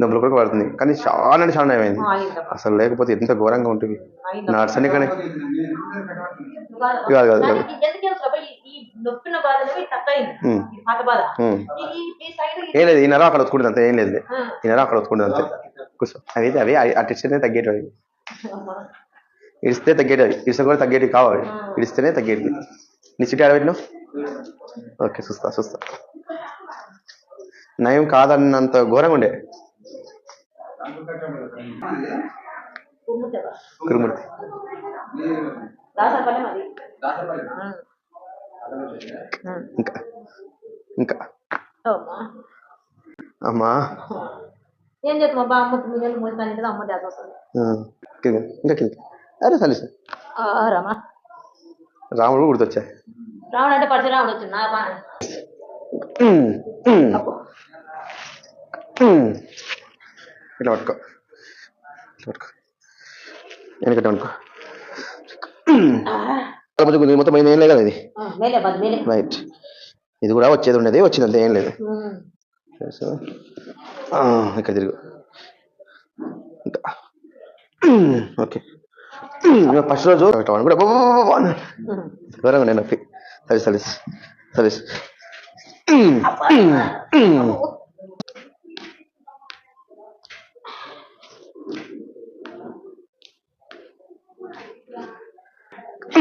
నొప్పుల కొరకు పడుతుంది. కానీ చాలా అంటే చాలా ఏమైంది? అయిందమ్మా అసలు లేకపోతే ఎంత ఘోరంగా ఉంటుంది. నర్సని కానీ కాదు, కాదు, కాదు, ఏం లేదు ఈ నెల అక్కడ వచ్చుకుంటుంది అంతే ఏం లేదు. ఈ నెల అక్కడ వచ్చుకుంటుంది అంతే. కూర్చో. అవి అవి ఆ టెస్ట్నే తగ్గేటివి. ఇడిస్తే తగ్గేటివి. ఇడిస్తే కూడా తగ్గేటివి కావాలి ఇడిస్తేనే తగ్గేటివి. నీ సిటీ ఆడబెట్టినావు ఓకే చూస్తా చూస్తా. నయం కాదన్నంత ఘోరంగా ఉండే? కురుమూర్తి. ఇంకా. ఇంకా. అమ్మా. ఏం చేస్తాం అబ్బా అమ్మ తొమ్మిది నెలలు మూడు సార్లు అమ్మ దాకా వస్తుంది. ఆ, కింద, ఇంకా కింద. అరే సరే. రమా. రాముడు గుర్తొచ్చా రావణ అంటే పరశురాముడు వచ్చింది నా ఉమ్. ఇట్లా పట్టుకో. ఇట్లా పట్టుకో. కొంచెం కొంచెం మొత్తం ఏం లేదు కదా ఇది. రైట్ ఇది కూడా వచ్చేది ఉండేది వచ్చింది అంతే ఏం లేదు. సో ఇక్కడ తిరుగు. ఇంకా. ఓకే. ఫస్ట్ రోజు కూడా. ఘోరంగా ఉండే నొప్పి. సరే సరే సరే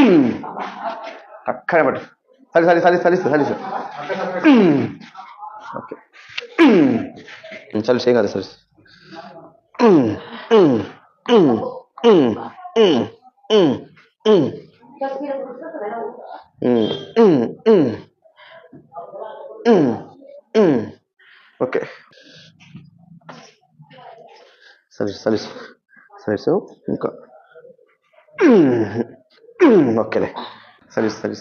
ఉమ్, ఉమ్, ఉమ్. అక్కడ పట్టు సరే సరే సరే సరే సరే సరే ఓకే సరే చేయం కదా సరే ఓకే సరే సరే సరే సో ఇంకా ఓకేలే సరే సరే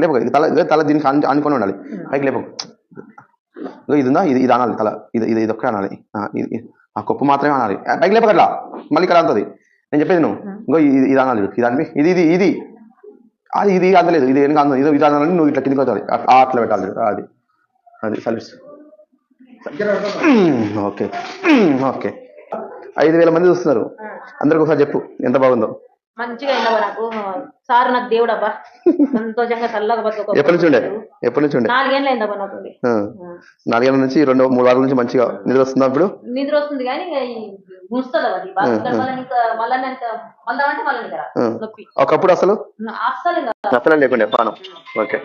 లేపక ఇది తల ఇదే తల దీనికి ఆనుకొని ఉండాలి పైకి లేపకు ఇది ఉందా ఇది ఇది అనాలి తల ఇది ఇది ఇది ఒక్కటే అనాలి ఆ, కొప్పు మాత్రమే అనాలి పైకి లేపకట్లా మళ్ళీ ఇక్కడ అంతది నేను చెప్పేది నువ్వు ఇంకో ఇది ఇది అనాలి ఇది అనిపి ఇది ఇది ఇది అది ఇది అందలేదు ఇది వెనక అందదు ఇది ఇది అనాలని నువ్వు ఇట్లా కిందకి వచ్చాలి అట్లా అట్లా పెట్టాలి. అది అది సర్వీస్ ఓకే ఓకే ఐదు వేల మంది చూస్తున్నారు అందరికి ఒకసారి చెప్పు ఎంత బాగుందో మంచిగా అయిందబ్బా నాకు సార్ నాకు దేవుడు అబ్బా. సంతోషంగా చల్లగా బతుకు. ఎప్పటి నుంచి ఉండే? ఎప్పటి నుంచి ఉండే? నాలుగేళ్ళు అయిందబ్బా నాకు. నాలుగేళ్ళ నుంచి రెండు మూడు వారాల నుంచి మంచిగా నిద్ర వస్తుందా ఇప్పుడు? నిద్ర వస్తుంది కానీ గుంస్తుంది అది మళ్ళీ అంటే ఒకప్పుడు అసలు? అసలు లేకుండే పానం. ఓకే.